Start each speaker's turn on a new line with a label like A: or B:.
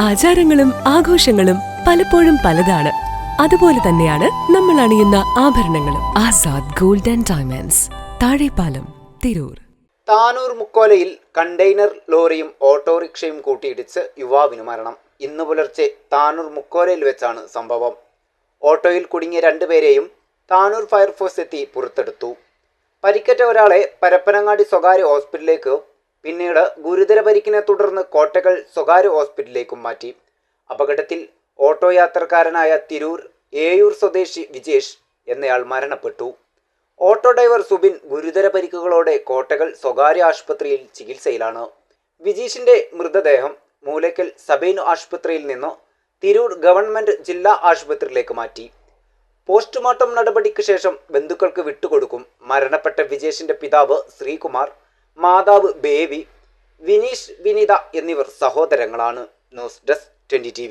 A: ആചാരങ്ങളും ആഘോഷങ്ങളും പലപ്പോഴും പലതാണ്. അതുപോലെ തന്നെയാണ് നമ്മൾ അണിയുന്ന ആഭരണങ്ങളും. Azad golden diamonds. Thazhepalam Tirur.
B: Tanur മുക്കോലയിൽ കണ്ടെയ്നർ ലോറിയും ഓട്ടോറിക്ഷയും കൂട്ടിയിടിച്ച് യുവാവിന് മരണം. ഇന്ന് പുലർച്ചെ താനൂർ മുക്കോലയിൽ വെച്ചാണ് സംഭവം. ഓട്ടോയിൽ കുടുങ്ങിയ രണ്ടുപേരെയും താനൂർ ഫയർഫോഴ്സ് എത്തി പുറത്തെടുത്തു. പരിക്കേറ്റ ഒരാളെ പരപ്പനങ്ങാടി സ്വകാര്യ ഹോസ്പിറ്റലിലേക്ക് പിന്നീട് ഗുരുതര പരിക്കിനെ തുടർന്ന് കോട്ടകൾ സ്വകാര്യ ഹോസ്പിറ്റലിലേക്കും മാറ്റി. അപകടത്തിൽ ഓട്ടോ യാത്രക്കാരനായ തിരൂർ ഏയൂർ സ്വദേശി വിജേഷ് എന്നയാൾ മരണപ്പെട്ടു. ഓട്ടോ ഡ്രൈവർ സുബിൻ ഗുരുതര പരിക്കുകളോടെ കോട്ടകൾ സ്വകാര്യ ആശുപത്രിയിൽ ചികിത്സയിലാണ്. വിജീഷിന്റെ മൃതദേഹം മൂലക്കൽ സബൈൻ ആശുപത്രിയിൽ നിന്ന് തിരൂർ ഗവൺമെന്റ് ജില്ലാ ആശുപത്രിയിലേക്ക് മാറ്റി. പോസ്റ്റ്മോർട്ടം നടപടിക്ക് ശേഷം ബന്ധുക്കൾക്ക് വിട്ടുകൊടുക്കും. മരണപ്പെട്ട വിജേഷിന്റെ പിതാവ് ശ്രീകുമാർ മാതാവ് ബേബി വിനീഷ് വിനിത എന്നിവർ സഹോദരങ്ങളാണ് ന്യൂസ് ഡെസ്ക് ട്വന്റി ടി